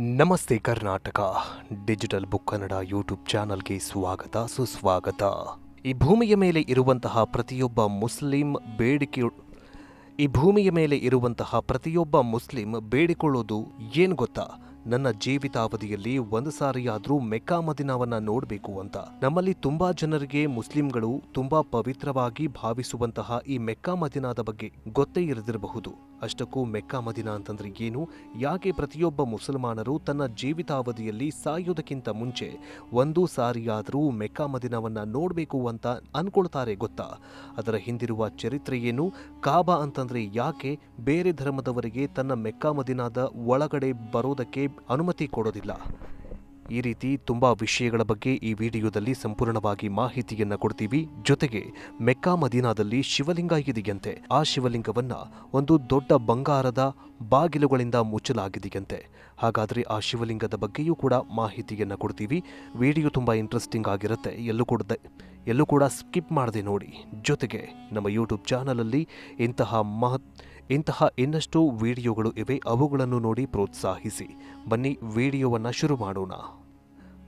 ನಮಸ್ತೆ Karnataka. Digital book Kannada YouTube ಚಾನಲ್ಗೆ ಸ್ವಾಗತ, ಸುಸ್ವಾಗತ. ಈ ಭೂಮಿಯ ಮೇಲೆ ಇರುವಂತಹ ಪ್ರತಿಯೊಬ್ಬ ಮುಸ್ಲಿಂ ಬೇಡಿಕೆ, ಈ ಭೂಮಿಯ ಮೇಲೆ ಇರುವಂತಹ ಪ್ರತಿಯೊಬ್ಬ ಮುಸ್ಲಿಂ ಬೇಡಿಕೊಳ್ಳೋದು ಏನು ಗೊತ್ತಾ? ನನ್ನ ಜೀವಿತಾವಧಿಯಲ್ಲಿ ಒಂದು ಸಾರಿಯಾದ್ರೂ ಮೆಕ್ಕಾ ಮದಿನಾವನ್ನ ನೋಡಬೇಕು ಅಂತ. ನಮ್ಮಲ್ಲಿ ತುಂಬಾ ಜನರಿಗೆ ಮುಸ್ಲಿಂಗಳು ತುಂಬಾ ಪವಿತ್ರವಾಗಿ ಭಾವಿಸುವಂತಹ ಈ ಮೆಕ್ಕಾ ಮದಿನಾದ ಬಗ್ಗೆ ಗೊತ್ತೇ ಇರದಿರಬಹುದು. ಅಷ್ಟಕ್ಕೂ ಮೆಕ್ಕಾ ಮದಿನಾ ಅಂತಂದ್ರೆ ಏನು? ಯಾಕೆ ಪ್ರತಿಯೊಬ್ಬ ಮುಸಲ್ಮಾನರು ತನ್ನ ಜೀವಿತಾವಧಿಯಲ್ಲಿ ಸಾಯೋದಕ್ಕಿಂತ ಮುಂಚೆ ಒಂದು ಸಾರಿಯಾದರೂ ಮೆಕ್ಕಾ ಮದಿನವನ್ನ ನೋಡಬೇಕು ಅಂತ ಅನ್ಕೊಳ್ತಾರೆ ಗೊತ್ತಾ? ಅದರ ಹಿಂದಿರುವ ಚರಿತ್ರೆ ಏನು? ಕಾಬಾ ಅಂತಂದ್ರೆ ಯಾಕೆ? ಬೇರೆ ಧರ್ಮದವರಿಗೆ ತನ್ನ ಮೆಕ್ಕಾ ಮದಿನಾದ ಒಳಗಡೆ ಬರೋದಕ್ಕೆ ಅನುಮತಿ ಕೊಡೋದಿಲ್ಲ. ಈ ರೀತಿ ತುಂಬ ವಿಷಯಗಳ ಬಗ್ಗೆ ಈ ವಿಡಿಯೋದಲ್ಲಿ ಸಂಪೂರ್ಣವಾಗಿ ಮಾಹಿತಿಯನ್ನು ಕೊಡ್ತೀವಿ. ಜೊತೆಗೆ ಮೆಕ್ಕಾ ಮದೀನಾದಲ್ಲಿ ಶಿವಲಿಂಗ ಇದೆಯಂತೆ. ಆ ಶಿವಲಿಂಗವನ್ನು ಒಂದು ದೊಡ್ಡ ಬಂಗಾರದ ಬಾಗಿಲುಗಳಿಂದ ಮುಚ್ಚಲಾಗಿದೆಯಂತೆ. ಹಾಗಾದರೆ ಆ ಶಿವಲಿಂಗದ ಬಗ್ಗೆಯೂ ಕೂಡ ಮಾಹಿತಿಯನ್ನು ಕೊಡ್ತೀವಿ. ವಿಡಿಯೋ ತುಂಬ ಇಂಟ್ರೆಸ್ಟಿಂಗ್ ಆಗಿರುತ್ತೆ. ಎಲ್ಲೂ ಕೂಡ ಎಲ್ಲೂ ಕೂಡ ಸ್ಕಿಪ್ ಮಾಡದೆ ನೋಡಿ. ಜೊತೆಗೆ ನಮ್ಮ ಯೂಟ್ಯೂಬ್ ಚಾನಲಲ್ಲಿ ಇಂತಹ ಮಹತ್ ಇಂತಹ ಇನ್ನಷ್ಟು ವಿಡಿಯೋಗಳು ಇವೆ ಅವುಗಳನ್ನು ನೋಡಿ ಪ್ರೋತ್ಸಾಹಿಸಿ. ಬನ್ನಿ ವಿಡಿಯೋವನ್ನು ಶುರು ಮಾಡೋಣ.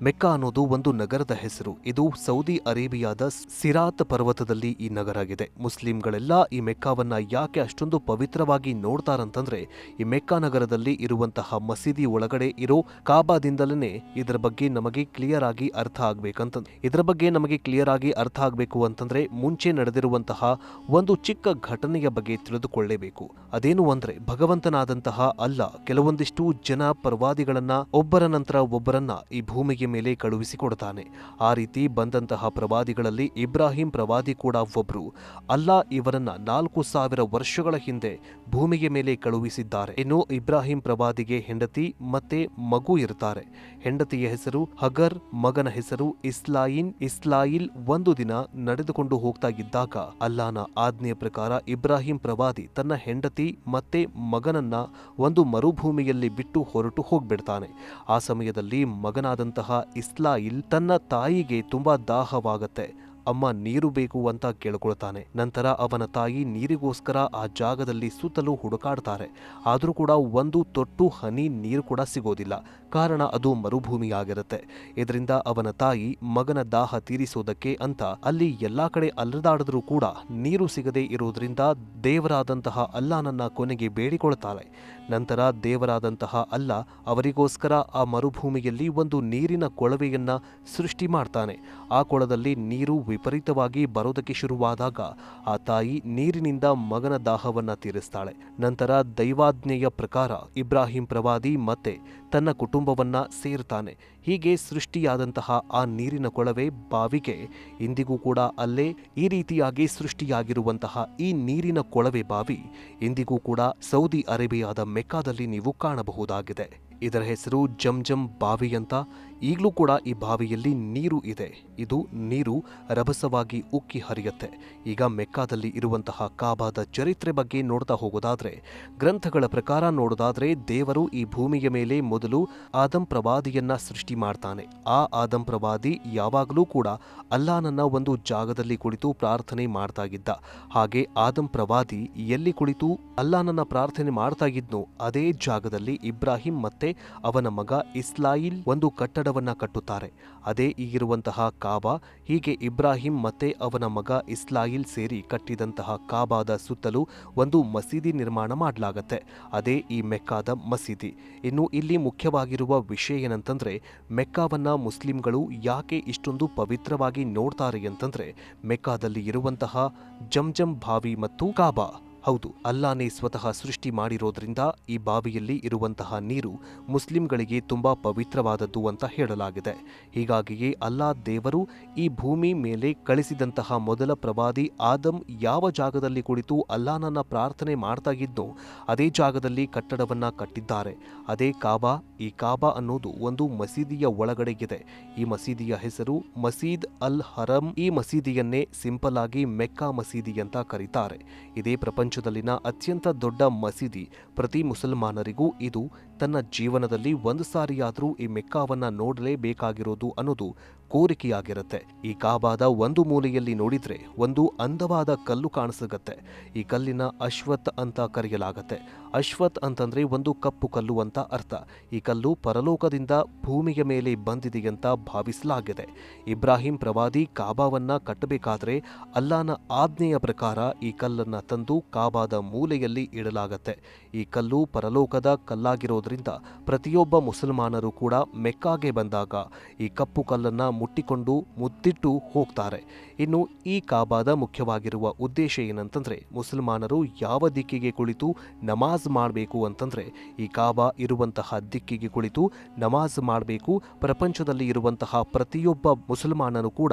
ಮೆಕ್ಕಾ ಅನ್ನೋದು ಒಂದು ನಗರದ ಹೆಸರು. ಇದು ಸೌದಿ ಅರೇಬಿಯಾದ ಸಿರಾತ್ ಪರ್ವತದಲ್ಲಿ ಈ ನಗರ ಆಗಿದೆ. ಮುಸ್ಲಿಂಗಳೆಲ್ಲ ಈ ಮೆಕ್ಕಾವನ್ನ ಯಾಕೆ ಅಷ್ಟೊಂದು ಪವಿತ್ರವಾಗಿ ನೋಡ್ತಾರಂತಂದ್ರೆ, ಈ ಮೆಕ್ಕಾ ನಗರದಲ್ಲಿ ಇರುವಂತಹ ಮಸೀದಿ ಒಳಗಡೆ ಇರೋ ಕಾಬಾದಿಂದಲೇ ಇದರ ಬಗ್ಗೆ ನಮಗೆ ಕ್ಲಿಯರ್ ಆಗಿ ಅರ್ಥ ಆಗ್ಬೇಕಂತ ಇದರ ಬಗ್ಗೆ ನಮಗೆ ಕ್ಲಿಯರ್ ಆಗಿ ಅರ್ಥ ಆಗಬೇಕು ಅಂತಂದ್ರೆ, ಮುಂಚೆ ನಡೆದಿರುವಂತಹ ಒಂದು ಚಿಕ್ಕ ಘಟನೆಯ ಬಗ್ಗೆ ತಿಳಿದುಕೊಳ್ಳೇಬೇಕು. ಅದೇನು ಅಂದ್ರೆ, ಭಗವಂತನಾದಂತಹ ಅಲ್ಲ ಕೆಲವೊಂದಿಷ್ಟು ಜನ ಪರವಾದಿಗಳನ್ನ, ಒಬ್ಬರ ನಂತರ ಒಬ್ಬರನ್ನ ಈ ಭೂಮಿಗೆ ಮೇಲೆ ಕಳುಹಿಸಿಕೊಡ್ತಾನೆ ಆ ರೀತಿ ಬಂದಂತಹ ಪ್ರವಾದಿಗಳಲ್ಲಿ ಇಬ್ರಾಹಿಂ ಪ್ರವಾದಿ ಕೂಡ ಒಬ್ಬರು ಅಲ್ಲಾ ಇವರನ್ನ ನಾಲ್ಕು ಸಾವಿರ ವರ್ಷಗಳ ಹಿಂದೆ ಭೂಮಿಗೆ ಮೇಲೆ ಕಳುಹಿಸಿದ್ದಾರೆ. ಇನ್ನು ಇಬ್ರಾಹಿಂ ಪ್ರವಾದಿಗೆ ಹೆಂಡತಿ ಮತ್ತೆ ಮಗು ಇರ್ತಾರೆ. ಹೆಂಡತಿಯ ಹೆಸರು ಹಗರ್, ಮಗನ ಹೆಸರು ಇಸ್ಲಾಯಿನ್. ಇಸ್ಲಾಯಿಲ್ ಒಂದು ದಿನ ನಡೆದುಕೊಂಡು ಹೋಗ್ತಾ ಇದ್ದಾಗ ಅಲ್ಲಾನ ಆಜ್ಞೆಯ ಪ್ರಕಾರ ಇಬ್ರಾಹಿಂ ಪ್ರವಾದಿ ತನ್ನ ಹೆಂಡತಿ ಮತ್ತೆ ಮಗನನ್ನ ಒಂದು ಮರುಭೂಮಿಯಲ್ಲಿ ಬಿಟ್ಟು ಹೊರಟು ಹೋಗ್ಬಿಡ್ತಾನೆ. ಆ ಸಮಯದಲ್ಲಿ ಮಗನಾದಂತಹ ಇಸ್ಲಾಯಿಲ್ ತನ್ನ ತಾಯಿಗೆ ತುಂಬಾ ದಾಹವಾಗತ್ತೆ. ಅಮ್ಮ ನೀರು ಬೇಕು ಅಂತ ಕೇಳಿಕೊಳ್ತಾನೆ. ನಂತರ ಅವನ ತಾಯಿ ನೀರಿಗೋಸ್ಕರ ಆ ಜಾಗದಲ್ಲಿ ಸುತ್ತಲೂ ಹುಡುಕಾಡ್ತಾರೆ. ಆದರೂ ಕೂಡ ಒಂದು ತೊಟ್ಟು ಹನಿ ನೀರು ಕೂಡ ಸಿಗೋದಿಲ್ಲ. ಕಾರಣ ಅದು ಮರುಭೂಮಿಯಾಗಿರುತ್ತೆ. ಇದರಿಂದ ಅವನ ತಾಯಿ ಮಗನ ದಾಹ ತೀರಿಸೋದಕ್ಕೆ ಅಂತ ಅಲ್ಲಿ ಎಲ್ಲಾ ಕಡೆ ಅಲ್ಲದಾಡಿದ್ರೂ ಕೂಡ ನೀರು ಸಿಗದೆ ಇರೋದ್ರಿಂದ ದೇವರಾದಂತಹ ಅಲ್ಲಾನನ್ನ ಕೊನೆಗೆ ಬೇಡಿಕೊಳ್ತಾಳೆ. ನಂತರ ದೇವರಾದಂತಹ ಅಲ್ಲ ಅವರಿಗೋಸ್ಕರ ಆ ಮರುಭೂಮಿಯಲ್ಲಿ ಒಂದು ನೀರಿನ ಕೊಳವೆಯನ್ನ ಸೃಷ್ಟಿ ಮಾಡ್ತಾನೆ. ಆ ಕೊಳದಲ್ಲಿ ನೀರು ವಿಪರೀತವಾಗಿ ಬರೋದಕ್ಕೆ ಶುರುವಾದಾಗ ಆ ತಾಯಿ ನೀರಿನಿಂದ ಮಗನ ದಾಹವನ್ನ ತೀರಿಸ್ತಾಳೆ. ನಂತರ ದೈವಾಜ್ಞೆಯ ಪ್ರಕಾರ ಇಬ್ರಾಹಿಂ ಪ್ರವಾದಿ ಮತ್ತೆ ತನ್ನ ಕುಟುಂಬವನ್ನ ಸೇರ್ತಾನೆ. ಹೀಗೆ ಸೃಷ್ಟಿಯಾದಂತಹ ಆ ನೀರಿನ ಕೊಳವೆ ಬಾವಿಗೆ ಇಂದಿಗೂ ಕೂಡ ಅಲ್ಲೇ ಈ ರೀತಿಯಾಗಿ ಸೃಷ್ಟಿಯಾಗಿರುವಂತಹ ಈ ನೀರಿನ ಕೊಳವೆ ಬಾವಿ ಇಂದಿಗೂ ಕೂಡ ಸೌದಿ ಅರೇಬಿಯಾದ ಮೆಕ್ಕಾದಲ್ಲಿ ನೀವು ಕಾಣಬಹುದಾಗಿದೆ. ಇದರ ಹೆಸರು ಜಮ್ ಬಾವಿ ಅಂತ ಈಗಲೂ ಕೂಡ ಈ ಬಾವಿಯಲ್ಲಿ ನೀರು ಇದೆ. ಇದು ನೀರು ರಭಸವಾಗಿ ಉಕ್ಕಿ ಹರಿಯುತ್ತೆ. ಈಗ ಮೆಕ್ಕಾದಲ್ಲಿ ಇರುವಂತಹ ಕಾಬಾದ ಚರಿತ್ರೆ ಬಗ್ಗೆ ನೋಡ್ತಾ ಹೋಗೋದಾದ್ರೆ, ಗ್ರಂಥಗಳ ಪ್ರಕಾರ ನೋಡೋದಾದ್ರೆ ದೇವರು ಈ ಭೂಮಿಯ ಮೇಲೆ ಮೊದಲು ಆದಂ ಪ್ರವಾದಿಯನ್ನ ಸೃಷ್ಟಿ ಮಾಡ್ತಾನೆ. ಆ ಆದಂ ಪ್ರವಾದಿ ಯಾವಾಗಲೂ ಕೂಡ ಅಲ್ಲಾನನ್ನ ಒಂದು ಜಾಗದಲ್ಲಿ ಕುಳಿತು ಪ್ರಾರ್ಥನೆ ಮಾಡ್ತಾ ಇದ್ದ. ಹಾಗೆ ಆದಂ ಪ್ರವಾದಿ ಎಲ್ಲಿ ಕುಳಿತು ಅಲ್ಲಾನನ್ನ ಪ್ರಾರ್ಥನೆ ಮಾಡ್ತಾ ಇದ್ನೋ ಅದೇ ಜಾಗದಲ್ಲಿ ಇಬ್ರಾಹಿಂ ಮತ್ತೆ ಅವನ ಮಗ ಇಸ್ಲಾಯಿಲ್ ಒಂದು ಕಟ್ಟಡವನ್ನ ಕಟ್ಟುತ್ತಾರೆ. ಅದೇ ಈಗಿರುವಂತಹ ಕಾಬಾ, ಹೀಗೆ ಇಬ್ರಾಹಿಂ ಮತ್ತೆ ಅವನ ಮಗ ಇಸ್ಲಾಯಿಲ್ ಸೇರಿ ಕಟ್ಟಿದಂತಹ ಕಾಬಾದ ಸುತ್ತಲೂ ಒಂದು ಮಸೀದಿ ನಿರ್ಮಾಣ ಮಾಡಲಾಗತ್ತೆ. ಅದೇ ಈ ಮೆಕ್ಕಾದ ಮಸೀದಿ. ಇನ್ನು ಇಲ್ಲಿ ಮುಖ್ಯವಾಗಿರುವ ವಿಷಯ ಏನಂತಂದ್ರೆ, ಮೆಕ್ಕಾವನ್ನ ಮುಸ್ಲಿಂಗಳು ಯಾಕೆ ಇಷ್ಟೊಂದು ಪವಿತ್ರವಾಗಿ ನೋಡ್ತಾರೆ ಅಂತಂದ್ರೆ, ಮೆಕ್ಕಾದಲ್ಲಿ ಇರುವಂತಹ ಜಂಜಂ ಬಾವಿ ಮತ್ತು ಕಾಬಾ. ಹೌದು, ಅಲ್ಲಾನೇ ಸ್ವತಃ ಸೃಷ್ಟಿ ಮಾಡಿರೋದ್ರಿಂದ ಈ ಬಾವಿಯಲ್ಲಿ ಇರುವಂತಹ ನೀರು ಮುಸ್ಲಿಂಗಳಿಗೆ ತುಂಬಾ ಪವಿತ್ರವಾದದ್ದು ಅಂತ ಹೇಳಲಾಗಿದೆ. ಹೀಗಾಗಿಯೇ ಅಲ್ಲಾ ದೇವರು ಈ ಭೂಮಿ ಮೇಲೆ ಕಳಿಸಿದಂತಹ ಮೊದಲ ಪ್ರವಾದಿ ಆದಂ ಯಾವ ಜಾಗದಲ್ಲಿ ಕುಳಿತು ಅಲ್ಲಾನನ್ನ ಪ್ರಾರ್ಥನೆ ಮಾಡ್ತಾ ಇದ್ದು, ಅದೇ ಜಾಗದಲ್ಲಿ ಕಟ್ಟಡವನ್ನ ಕಟ್ಟಿದ್ದಾರೆ. ಅದೇ ಕಾಬಾ, ಈ ಕಾಬಾ ಅನ್ನೋದು ಒಂದು ಮಸೀದಿಯ ಒಳಗಡೆ ಇದೆ. ಈ ಮಸೀದಿಯ ಹೆಸರು ಮಸೀದ್ ಅಲ್ ಹರಂ. ಈ ಮಸೀದಿಯನ್ನೇ ಸಿಂಪಲ್ ಆಗಿ ಮೆಕ್ಕಾ ಮಸೀದಿ ಅಂತ ಕರೀತಾರೆ. ಇದೇ ಪ್ರಪಂಚದಲ್ಲಿನ ಅತ್ಯಂತ ದೊಡ್ಡ ಮಸೀದಿ. ಪ್ರತಿ ಮುಸಲ್ಮಾನರಿಗೂ ಇದು ತನ್ನ ಜೀವನದಲ್ಲಿ ಒಂದು ಸಾರಿಯಾದರೂ ಈ ಮೆಕ್ಕಾವನ್ನು ನೋಡಲೇಬೇಕಾಗಿರೋದು ಅನ್ನೋದು ಕೋರಿಕೆಯಾಗಿರುತ್ತೆ. ಈ ಕಾಬಾದ ಒಂದು ಮೂಲೆಯಲ್ಲಿ ನೋಡಿದ್ರೆ ಒಂದು ಅಂದವಾದ ಕಲ್ಲು ಕಾಣಿಸುತ್ತೆ ಈ ಕಲ್ಲಿನ ಅಶ್ವತ್ ಅಂತ ಕರೆಯಲಾಗತ್ತೆ. ಅಶ್ವತ್ ಅಂತಂದ್ರೆ ಒಂದು ಕಪ್ಪು ಕಲ್ಲು ಅಂತ ಅರ್ಥ. ಈ ಕಲ್ಲು ಪರಲೋಕದಿಂದ ಭೂಮಿಯ ಮೇಲೆ ಬಂದಿದೆ ಅಂತ ಭಾವಿಸಲಾಗಿದೆ. ಇಬ್ರಾಹಿಂ ಪ್ರವಾದಿ ಕಾಬಾವನ್ನ ಕಟ್ಟಬೇಕಾದ್ರೆ ಅಲ್ಲಾನ ಆಜ್ಞೆಯ ಪ್ರಕಾರ ಈ ಕಲ್ಲನ್ನ ತಂದು ಕಾಬಾದ ಮೂಲೆಯಲ್ಲಿ ಇಡಲಾಗತ್ತೆ. ಈ ಕಲ್ಲು ಪರಲೋಕದ ಕಲ್ಲಾಗಿರೋದ್ರಿಂದ ಪ್ರತಿಯೊಬ್ಬ ಮುಸಲ್ಮಾನರು ಕೂಡ ಮೆಕ್ಕಾಗೆ ಬಂದಾಗ ಈ ಕಪ್ಪು ಕಲ್ಲನ್ನ ಮುಟ್ಟಿಕೊಂಡು ಮುದ್ದಿಟ್ಟು ಹೋಗ್ತಾರೆ. ಇನ್ನು ಈ ಕಾಬಾದ ಮುಖ್ಯವಾಗಿರುವ ಉದ್ದೇಶ ಏನಂತಂದ್ರೆ, ಮುಸಲ್ಮಾನರು ಯಾವ ದಿಕ್ಕಿಗೆ ಕುಳಿತು ನಮಾಜ್ ಮಾಡಬೇಕು ಅಂತಂದ್ರೆ, ಈ ಕಾಬಾ ಇರುವಂತಹ ದಿಕ್ಕಿಗೆ ಕುಳಿತು ನಮಾಜ್ ಮಾಡಬೇಕು, ಪ್ರಪಂಚದಲ್ಲಿ ಇರುವಂತಹ ಪ್ರತಿಯೊಬ್ಬ ಮುಸಲ್ಮಾನನು ಕೂಡ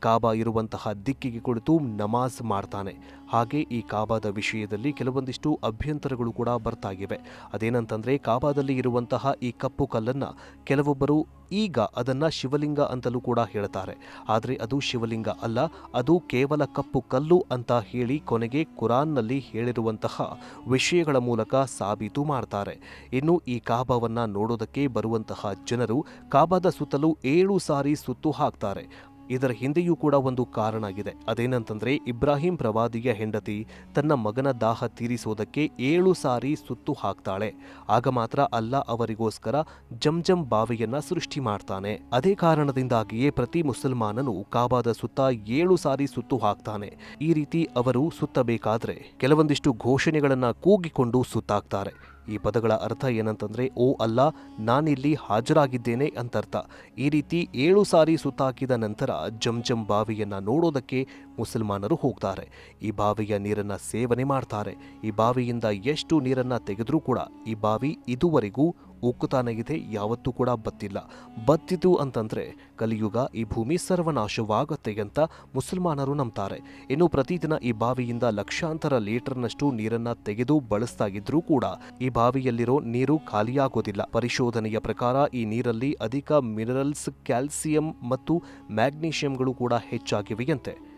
ಕಾಬಾ ಇರುವಂತಹ ದಿಕ್ಕಿಗೆ ಕುಳಿತು ನಮಾಜ್ ಮಾಡ್ತಾನೆ. ಹಾಗೆ ಈ ಕಾಬಾದ ವಿಷಯದಲ್ಲಿ ಕೆಲವೊಂದಿಷ್ಟು ಅಭ್ಯಂತರಗಳು ಕೂಡ ಬರ್ತಾಗಿವೆ. ಅದೇನಂತಂದರೆ ಕಾಬಾದಲ್ಲಿ ಇರುವಂತಹ ಈ ಕಪ್ಪು ಕಲ್ಲನ್ನು ಕೆಲವೊಬ್ಬರು ಈಗ ಅದನ್ನು ಶಿವಲಿಂಗ ಅಂತಲೂ ಕೂಡ ಹೇಳ್ತಾರೆ. ಆದರೆ ಅದು ಶಿವಲಿಂಗ ಅಲ್ಲ, ಅದು ಕೇವಲ ಕಪ್ಪು ಕಲ್ಲು ಅಂತ ಹೇಳಿ ಕೊನೆಗೆ ಕುರಾನ್ನಲ್ಲಿ ಹೇಳಿರುವಂತಹ ವಿಷಯಗಳ ಮೂಲಕ ಸಾಬೀತು ಮಾಡ್ತಾರೆ. ಇನ್ನು ಈ ಕಾಬಾವನ್ನು ನೋಡೋದಕ್ಕೆ ಬರುವಂತಹ ಜನರು ಕಾಬಾದ ಸುತ್ತಲೂ ಏಳು ಸಾರಿ ಸುತ್ತು ಹಾಕ್ತಾರೆ. ಇದರ ಹಿಂದೆಯೂ ಕೂಡ ಒಂದು ಕಾರಣ ಇದೆ ಅದೇನಂತಂದ್ರೆ, ಇಬ್ರಾಹಿಂ ಪ್ರವಾದಿಯ ಹೆಂಡತಿ ತನ್ನ ಮಗನ ದಾಹ ತೀರಿಸೋದಕ್ಕೆ ಏಳು ಸಾರಿ ಸುತ್ತು ಹಾಕ್ತಾಳೆ. ಆಗ ಮಾತ್ರ ಅಲ್ಲ ಅವರಿಗೋಸ್ಕರ ಜಂಜಂ ಬಾವಿಯನ್ನ ಸೃಷ್ಟಿ ಮಾಡ್ತಾನೆ. ಅದೇ ಕಾರಣದಿಂದಾಗಿಯೇ ಪ್ರತಿ ಮುಸಲ್ಮಾನನು ಕಾಬಾದ ಸುತ್ತ ಏಳು ಸಾರಿ ಸುತ್ತು ಹಾಕ್ತಾನೆ. ಈ ರೀತಿ ಅವರು ಸುತ್ತಬೇಕಾದ್ರೆ ಕೆಲವೊಂದಿಷ್ಟು ಘೋಷಣೆಗಳನ್ನ ಕೂಗಿಕೊಂಡು ಸುತ್ತಾಕ್ತಾರೆ. ಈ ಪದಗಳ ಅರ್ಥ ಏನಂತಂದ್ರೆ, ಓ ಅಲ್ಲ, ನಾನಿಲ್ಲಿ ಹಾಜರಾಗಿದ್ದೇನೆ ಅಂತರ್ಥ. ಈ ರೀತಿ ಏಳು ಸಾರಿ ಸುತ್ತಾಕಿದ ನಂತರ ಜಂಜಂ ಬಾವಿಯನ್ನ ನೋಡೋದಕ್ಕೆ ಮುಸಲ್ಮಾನರು ಹೋಗ್ತಾರೆ. ಈ ಬಾವಿಯ ನೀರನ್ನ ಸೇವನೆ ಮಾಡ್ತಾರೆ. ಈ ಬಾವಿಯಿಂದ ಎಷ್ಟು ನೀರನ್ನ ತೆಗೆದ್ರೂ ಕೂಡ ಈ ಬಾವಿ ಇದುವರೆಗೂ ಉಕ್ಕುತ್ತಾನೆ ಇದೆ ಯಾವತ್ತೂ ಕೂಡ ಬತ್ತಿಲ್ಲ. ಬತ್ತಿತು ಅಂತಂದ್ರೆ ಕಲಿಯುಗ ಈ ಭೂಮಿ ಸರ್ವನಾಶವಾಗತ್ತೆ ಅಂತ ಮುಸಲ್ಮಾನರು ನಂಬ್ತಾರೆ. ಇನ್ನು ಪ್ರತಿದಿನ ಈ ಬಾವಿಯಿಂದ ಲಕ್ಷಾಂತರ ಲೀಟರ್ನಷ್ಟು ನೀರನ್ನ ತೆಗೆದು ಬಳಸ್ತಾ ಇದ್ರೂ ಕೂಡ ಈ ಬಾವಿಯಲ್ಲಿರೋ ನೀರು ಖಾಲಿಯಾಗೋದಿಲ್ಲ. ಪರಿಶೋಧನೆಯ ಪ್ರಕಾರ ಈ ನೀರಲ್ಲಿ ಅಧಿಕ ಮಿನರಲ್ಸ್, ಕ್ಯಾಲ್ಸಿಯಂ ಮತ್ತು ಮ್ಯಾಗ್ನೀಷಿಯಂಗಳು ಕೂಡ ಹೆಚ್ಚಾಗಿವೆಯಂತೆ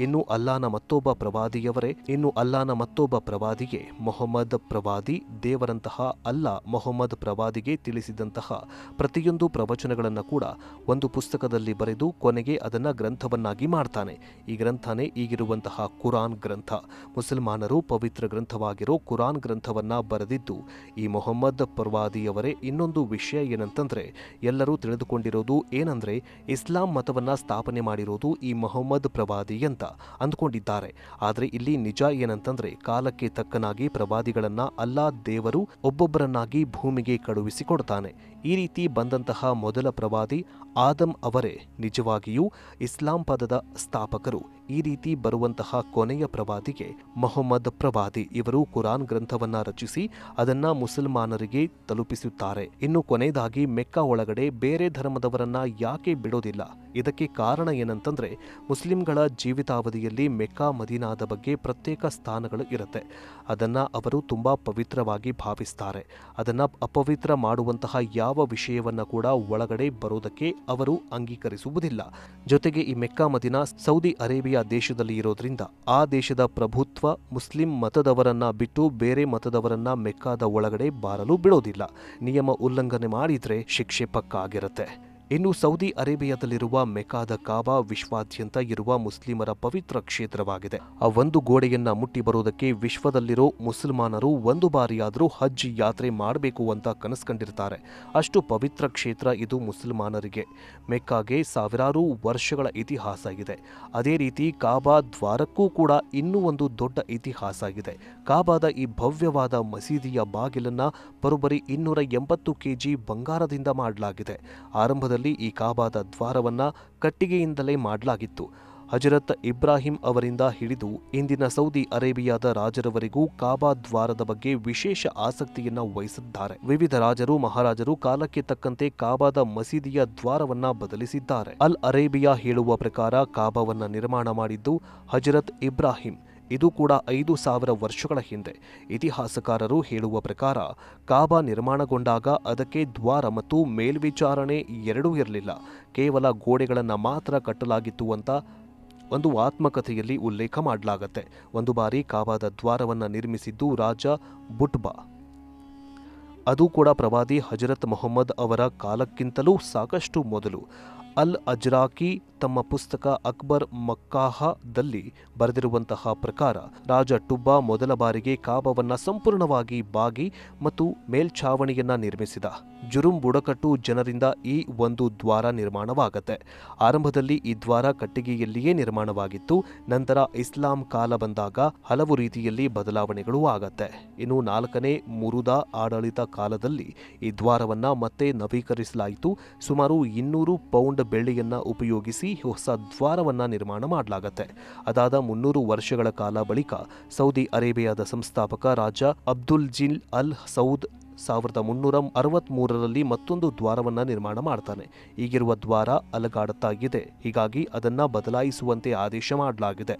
ಇನ್ನು ಅಲ್ಲಾನ ಮತ್ತೊಬ್ಬ ಪ್ರವಾದಿಯವರೇ, ಇನ್ನು ಅಲ್ಲಾನ ಮತ್ತೊಬ್ಬ ಪ್ರವಾದಿಗೆ ಮೊಹಮ್ಮದ್ ಪ್ರವಾದಿ, ದೇವರಂತಹ ಅಲ್ಲ ಮೊಹಮ್ಮದ್ ಪ್ರವಾದಿಗೆ ತಿಳಿಸಿದಂತಹ ಪ್ರತಿಯೊಂದು ಪ್ರವಚನಗಳನ್ನು ಕೂಡ ಒಂದು ಪುಸ್ತಕದಲ್ಲಿ ಬರೆದು ಕೊನೆಗೆ ಅದನ್ನ ಗ್ರಂಥವನ್ನಾಗಿ ಮಾಡ್ತಾನೆ. ಈ ಗ್ರಂಥನೇ ಈಗಿರುವಂತಹ ಕುರಾನ್ ಗ್ರಂಥ. ಮುಸಲ್ಮಾನರು ಪವಿತ್ರ ಗ್ರಂಥವಾಗಿರೋ ಕುರಾನ್ ಗ್ರಂಥವನ್ನ ಬರೆದಿದ್ದು, ಈ ಮೊಹಮ್ಮದ್ ಪ್ರವಾದಿಯವರೇ ಇನ್ನೊಂದು ವಿಷಯ ಏನಂತಂದ್ರೆ, ಎಲ್ಲರೂ ತಿಳಿದುಕೊಂಡಿರೋದು ಏನಂದ್ರೆ, ಇಸ್ಲಾಂ ಮತವನ್ನ ಸ್ಥಾಪನೆ ಮಾಡಿರೋದು ಈ ಮೊಹಮ್ಮದ್ ಪ್ರವಾದಿ ಅಂತ. ಅಂದ್ಕೊಂಡಿದ್ದಾರೆ. ಆದರೆ ಇಲ್ಲಿ ನಿಜ ಏನಂತಂದ್ರೆ ಕಾಲಕ್ಕೆ ತಕ್ಕನಾಗಿ ಪ್ರವಾದಿಗಳನ್ನ ಅಲ್ಲಾ ದೇವರು ಒಬ್ಬೊಬ್ಬರನ್ನಾಗಿ ಭೂಮಿಗೆ ಕಳುಹಿಸಿಕೊಡ್ತಾನೆ. ಈ ರೀತಿ ಬಂದಂತಹ ಮೊದಲ ಪ್ರವಾದಿ ಆದಂ ಅವರೇ ನಿಜವಾಗಿಯೂ ಇಸ್ಲಾಂ ಪದದ ಸ್ಥಾಪಕರು. ಈ ರೀತಿ ಬರುವಂತಹ ಕೊನೆಯ ಪ್ರವಾದಿಗೆ ಮೊಹಮ್ಮದ್ ಪ್ರವಾದಿ ಇವರು ಕುರಾನ್ ಗ್ರಂಥವನ್ನ ರಚಿಸಿ ಅದನ್ನ ಮುಸಲ್ಮಾನರಿಗೆ ತಲುಪಿಸುತ್ತಾರೆ. ಇನ್ನು ಕೊನೆಯದಾಗಿ ಮೆಕ್ಕಾ ಒಳಗಡೆ ಬೇರೆ ಧರ್ಮದವರನ್ನ ಯಾಕೆ ಬಿಡೋದಿಲ್ಲ? ಇದಕ್ಕೆ ಕಾರಣ ಏನಂತಂದ್ರೆ ಮುಸ್ಲಿಂಗಳ ಜೀವಿತಾವಧಿಯಲ್ಲಿ ಮೆಕ್ಕಾ ಮದೀನಾದ ಬಗ್ಗೆ ಪ್ರತ್ಯೇಕ ಸ್ಥಾನಗಳು ಇರುತ್ತೆ. ಅದನ್ನ ಅವರು ತುಂಬಾ ಪವಿತ್ರವಾಗಿ ಭಾವಿಸ್ತಾರೆ. ಅದನ್ನ ಅಪವಿತ್ರ ಮಾಡುವಂತಹ ಯಾವ ವಿಷಯವನ್ನ ಕೂಡ ಒಳಗಡೆ ಬರೋದಕ್ಕೆ ಅವರು ಅಂಗೀಕರಿಸುವುದಿಲ್ಲ. ಜೊತೆಗೆ ಈ ಮೆಕ್ಕಾ ಮದಿನಾ ಸೌದಿ ಅರೇಬಿಯಾ ದೇಶದಲ್ಲಿ ಇರೋದ್ರಿಂದ ಆ ದೇಶದ ಪ್ರಭುತ್ವ ಮುಸ್ಲಿಂ ಮತದವರನ್ನ ಬಿಟ್ಟು ಬೇರೆ ಮತದವರನ್ನ ಮೆಕ್ಕಾದ ಒಳಗಡೆ ಬಾರಲು ಬಿಡೋದಿಲ್ಲ. ನಿಯಮ ಉಲ್ಲಂಘನೆ ಮಾಡಿದ್ರೆ ಶಿಕ್ಷೆ ಪಕ್ಕ ಆಗಿರುತ್ತೆ ಇನ್ನು ಸೌದಿ ಅರೇಬಿಯಾದಲ್ಲಿರುವ ಮೆಕಾದ ಕಾಬಾ ವಿಶ್ವಾದ್ಯಂತ ಇರುವ ಮುಸ್ಲಿಮರ ಪವಿತ್ರ ಕ್ಷೇತ್ರವಾಗಿದೆ. ಆ ಒಂದು ಗೋಡೆಯನ್ನ ಮುಟ್ಟಿ ಬರುವುದಕ್ಕೆ ವಿಶ್ವದಲ್ಲಿರೋ ಮುಸಲ್ಮಾನರು ಒಂದು ಬಾರಿಯಾದರೂ ಹಜ್ ಯಾತ್ರೆ ಮಾಡಬೇಕು ಅಂತ ಕನಸ್ಕೊಂಡಿರ್ತಾರೆ. ಅಷ್ಟು ಪವಿತ್ರ ಕ್ಷೇತ್ರ ಇದು ಮುಸಲ್ಮಾನರಿಗೆ. ಮೆಕ್ಕಾಗೆ ಸಾವಿರಾರು ವರ್ಷಗಳ ಇತಿಹಾಸ ಇದೆ. ಅದೇ ರೀತಿ ಕಾಬಾ ದ್ವಾರಕ್ಕೂ ಕೂಡ ಇನ್ನೂ ಒಂದು ದೊಡ್ಡ ಇತಿಹಾಸ ಇದೆ. ಕಾಬಾದ ಈ ಭವ್ಯವಾದ ಮಸೀದಿಯ ಬಾಗಿಲನ್ನ ಬರೋಬ್ಬರಿ ಇನ್ನೂರ ಎಂಬತ್ತು ಕೆಜಿ ಬಂಗಾರದಿಂದ ಮಾಡಲಾಗಿದೆ. ಆರಂಭದಲ್ಲಿ ಈ ಕಾಬಾದ ದ್ವಾರವನ್ನು ಕಟ್ಟಿಗೆಯಿಂದಲೇ ಮಾಡಲಾಗಿತ್ತು. ಹಜರತ್ ಇಬ್ರಾಹಿಂ ಅವರಿಂದ ಹಿಡಿದು ಇಂದಿನ ಸೌದಿ ಅರೇಬಿಯಾದ ರಾಜರವರೆಗೂ ಕಾಬಾ ದ್ವಾರದ ಬಗ್ಗೆ ವಿಶೇಷ ಆಸಕ್ತಿಯನ್ನು ವಹಿಸಿದ್ದಾರೆ. ವಿವಿಧ ರಾಜರು, ಮಹಾರಾಜರು ಕಾಲಕ್ಕೆ ತಕ್ಕಂತೆ ಕಾಬಾದ ಮಸೀದಿಯ ದ್ವಾರವನ್ನ ಬದಲಿಸಿದ್ದಾರೆ. ಅಲ್ ಅರೇಬಿಯಾ ಹೇಳುವ ಪ್ರಕಾರ ಕಾಬಾವನ್ನ ನಿರ್ಮಾಣ ಮಾಡಿದ್ದು ಹಜರತ್ ಇಬ್ರಾಹಿಂ. ಇದು ಕೂಡ ಐದು ಸಾವಿರ ವರ್ಷಗಳ ಹಿಂದೆ. ಇತಿಹಾಸಕಾರರು ಹೇಳುವ ಪ್ರಕಾರ, ಕಾಬಾ ನಿರ್ಮಾಣಗೊಂಡಾಗ ಅದಕ್ಕೆ ದ್ವಾರ ಮತ್ತು ಮೇಲ್ವಿಚಾರಣೆ ಎರಡೂ ಇರಲಿಲ್ಲ. ಕೇವಲ ಗೋಡೆಗಳನ್ನು ಮಾತ್ರ ಕಟ್ಟಲಾಗಿತ್ತು ಅಂತ ಒಂದು ಆತ್ಮಕಥೆಯಲ್ಲಿ ಉಲ್ಲೇಖ ಮಾಡಲಾಗತ್ತೆ. ಒಂದು ಬಾರಿ ಕಾಬಾದ ದ್ವಾರವನ್ನು ನಿರ್ಮಿಸಿದ್ದು ರಾಜ ಬುಟ್ಬಾ. ಅದು ಕೂಡ ಪ್ರವಾದಿ ಹಜರತ್ ಮೊಹಮ್ಮದ್ ಅವರ ಕಾಲಕ್ಕಿಂತಲೂ ಸಾಕಷ್ಟು ಮೊದಲು. ಅಲ್ ಅಜ್ರಾಕಿ ತಮ್ಮ ಪುಸ್ತಕ ಅಕ್ಬರ್ ಮಕ್ಕಾಹದಲ್ಲಿ ಬರೆದಿರುವಂತಹ ಪ್ರಕಾರ, ರಾಜ ಟುಬ್ಬಾ ಮೊದಲ ಬಾರಿಗೆ ಕಾಬವನ್ನು ಸಂಪೂರ್ಣವಾಗಿ ಬಾಗಿ ಮತ್ತು ಮೇಲ್ಛಾವಣಿಯನ್ನ ನಿರ್ಮಿಸಿದ. ಜುರುಂ ಬುಡಕಟ್ಟು ಜನರಿಂದ ಈ ಒಂದು ದ್ವಾರ ನಿರ್ಮಾಣವಾಗತ್ತೆ. ಆರಂಭದಲ್ಲಿ ಈ ದ್ವಾರ ಕಟ್ಟಿಗೆಯಲ್ಲಿಯೇ ನಿರ್ಮಾಣವಾಗಿತ್ತು. ನಂತರ ಇಸ್ಲಾಂ ಕಾಲ ಬಂದಾಗ ಹಲವು ರೀತಿಯಲ್ಲಿ ಬದಲಾವಣೆಗಳು ಆಗತ್ತೆ. ಇನ್ನು ನಾಲ್ಕನೇ ಮುರುದಾ ಆಡಳಿತ ಕಾಲದಲ್ಲಿ ಈ ದ್ವಾರವನ್ನ ಮತ್ತೆ ನವೀಕರಿಸಲಾಯಿತು. ಸುಮಾರು ಇನ್ನೂರು ಪೌಂಡ್ ಬೆಳ್ಳಿಯನ್ನ ಉಪಯೋಗಿಸಿ ಹೊಸ ದ್ವಾರವನ್ನು ನಿರ್ಮಾಣ ಮಾಡಲಾಗತ್ತೆ. ಅದಾದ ಮುನ್ನೂರು ವರ್ಷಗಳ ಕಾಲ ಬಳಿಕ ಸೌದಿ ಅರೇಬಿಯಾದ ಸಂಸ್ಥಾಪಕ ರಾಜ ಅಬ್ದುಲ್ ಜಿಲ್ ಅಲ್ ಸೌದ್ ಸಾವಿರದ ಮುನ್ನೂರ ಅರವತ್ತ್ಮೂರರಲ್ಲಿ ಮತ್ತೊಂದು ದ್ವಾರವನ್ನು ನಿರ್ಮಾಣ ಮಾಡ್ತಾನೆ. ಈಗಿರುವ ದ್ವಾರ ಅಲಗಾಡುತ್ತಾಗಿದೆ. ಹೀಗಾಗಿ ಅದನ್ನು ಬದಲಾಯಿಸುವಂತೆ ಆದೇಶ ಮಾಡಲಾಗಿದೆ.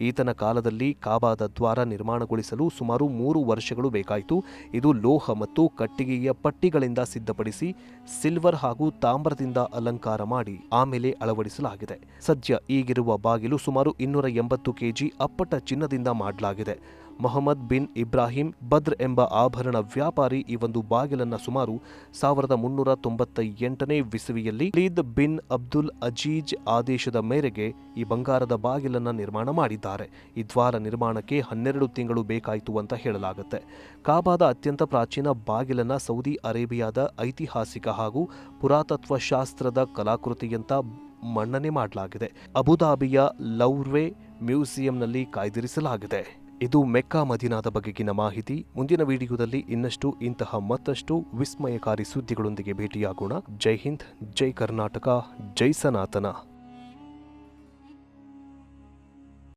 ಈತನ ಕಾಲದಲ್ಲಿ ಕಾಬಾದ ದ್ವಾರ ನಿರ್ಮಾಣಗೊಳಿಸಲು ಸುಮಾರು ಮೂರು ವರ್ಷಗಳು ಬೇಕಾಯಿತು. ಇದು ಲೋಹ ಮತ್ತು ಕಟ್ಟಿಗೆಯ ಪಟ್ಟಿಗಳಿಂದ ಸಿದ್ಧಪಡಿಸಿ ಸಿಲ್ವರ್ ಹಾಗೂ ತಾಮ್ರದಿಂದ ಅಲಂಕಾರ ಮಾಡಿ ಆಮೇಲೆ ಅಳವಡಿಸಲಾಗಿದೆ. ಸದ್ಯ ಈಗಿರುವ ಬಾಗಿಲು ಸುಮಾರು ಇನ್ನೂರ ಎಂಬತ್ತು ಕೆಜಿ ಅಪ್ಪಟ ಚಿನ್ನದಿಂದ ಮಾಡಲಾಗಿದೆ. ಮೊಹಮ್ಮದ್ ಬಿನ್ ಇಬ್ರಾಹಿಂ ಬದ್ರ್ ಎಂಬ ಆಭರಣ ವ್ಯಾಪಾರಿ ಈ ಒಂದು ಬಾಗಿಲನ್ನು ಸುಮಾರು ಸಾವಿರದ ಮುನ್ನೂರ ತೊಂಬತ್ತ ಎಂಟನೇ ವಿಸುವಿಯಲ್ಲಿ ಲೀದ್ ಬಿನ್ ಅಬ್ದುಲ್ ಅಜೀಜ್ ಆದೇಶದ ಮೇರೆಗೆ ಈ ಬಂಗಾರದ ಬಾಗಿಲನ್ನು ನಿರ್ಮಾಣ ಮಾಡಿದ್ದಾರೆ. ಈ ದ್ವಾರ ನಿರ್ಮಾಣಕ್ಕೆ ಹನ್ನೆರಡು ತಿಂಗಳು ಬೇಕಾಯಿತು ಅಂತ ಹೇಳಲಾಗುತ್ತೆ. ಕಾಬಾದ ಅತ್ಯಂತ ಪ್ರಾಚೀನ ಬಾಗಿಲನ್ನು ಸೌದಿ ಅರೇಬಿಯಾದ ಐತಿಹಾಸಿಕ ಹಾಗೂ ಪುರಾತತ್ವ ಶಾಸ್ತ್ರದ ಕಲಾಕೃತಿಯಂತ ಮನ್ನಣೆ ಮಾಡಲಾಗಿದೆ. ಅಬುದಾಬಿಯ ಲೌರ್ವೆ ಮ್ಯೂಸಿಯಂನಲ್ಲಿ ಕಾಯ್ದಿರಿಸಲಾಗಿದೆ. ಇದು ಮೆಕ್ಕಾ ಮದೀನಾದ ಬಗೆಗಿನ ಮಾಹಿತಿ. ಮುಂದಿನ ವಿಡಿಯೋದಲ್ಲಿ ಇನ್ನಷ್ಟು, ಇಂತಹ ಮತ್ತಷ್ಟು ವಿಸ್ಮಯಕಾರಿ ಸುದ್ದಿಗಳೊಂದಿಗೆ ಭೇಟಿಯಾಗೋಣ. ಜೈ ಹಿಂದ್, ಜೈ ಕರ್ನಾಟಕ, ಜೈ ಸನಾತನ.